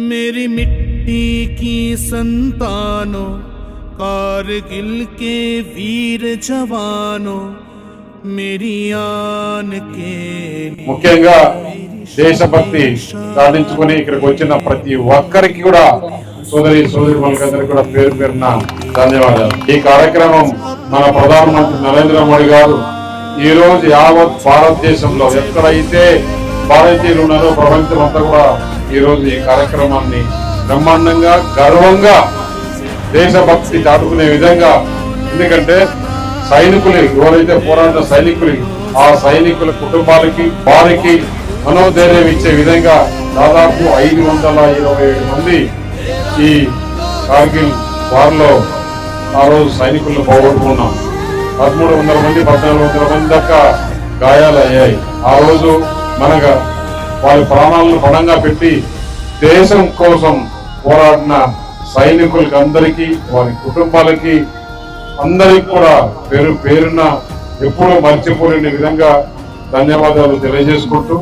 मेरी मिट्टी की संतानों कारगिल के वीर जवानों मेरी आन के ముఖ్యంగా దేశభక్తి సాధించుకుని ఇక్కడికి వచ్చిన ప్రతి ఒక్కరికి కూడా సోదరి సోదరి వాళ్ళకందరికీ కూడా పేరు పేరున ధన్యవాదాలు. ఈ కార్యక్రమం మన ప్రధానమంత్రి నరేంద్ర మోడీ గారు ఈ రోజు యావత్ భారతదేశంలో ఎక్కడైతే భారతీయులు ఉన్నారో ప్రపంచం అంతా కూడా ఈ రోజు ఈ కార్యక్రమాన్ని బ్రహ్మాండంగా గర్వంగా దేశభక్తి చాటుకునే విధంగా ఎందుకంటే సైనికులు ఎవరైతే పోరాట సైనికులు ఆ సైనికుల కుటుంబాలకి వారికి మనోధైర్యం ఇచ్చే విధంగా దాదాపు ఐదు వందల ఇరవై ఏడు మంది ఈ కార్గిల్ వార్లో ఆ రోజు సైనికులను పోగొట్టుకున్నాం. పదమూడు వందల మంది పద్నాలుగు వందల మంది దాకా గాయాలయ్యాయి ఆ రోజు మనగా వారి ప్రాణాలను పణంగా పెట్టి దేశం కోసం పోరాడిన సైనికులకి అందరికీ వారి కుటుంబాలకి అందరికి కూడా పేరు పేరున ఎప్పుడూ మర్చిపోలేని విధంగా ధన్యవాదాలు తెలియజేసుకుంటూ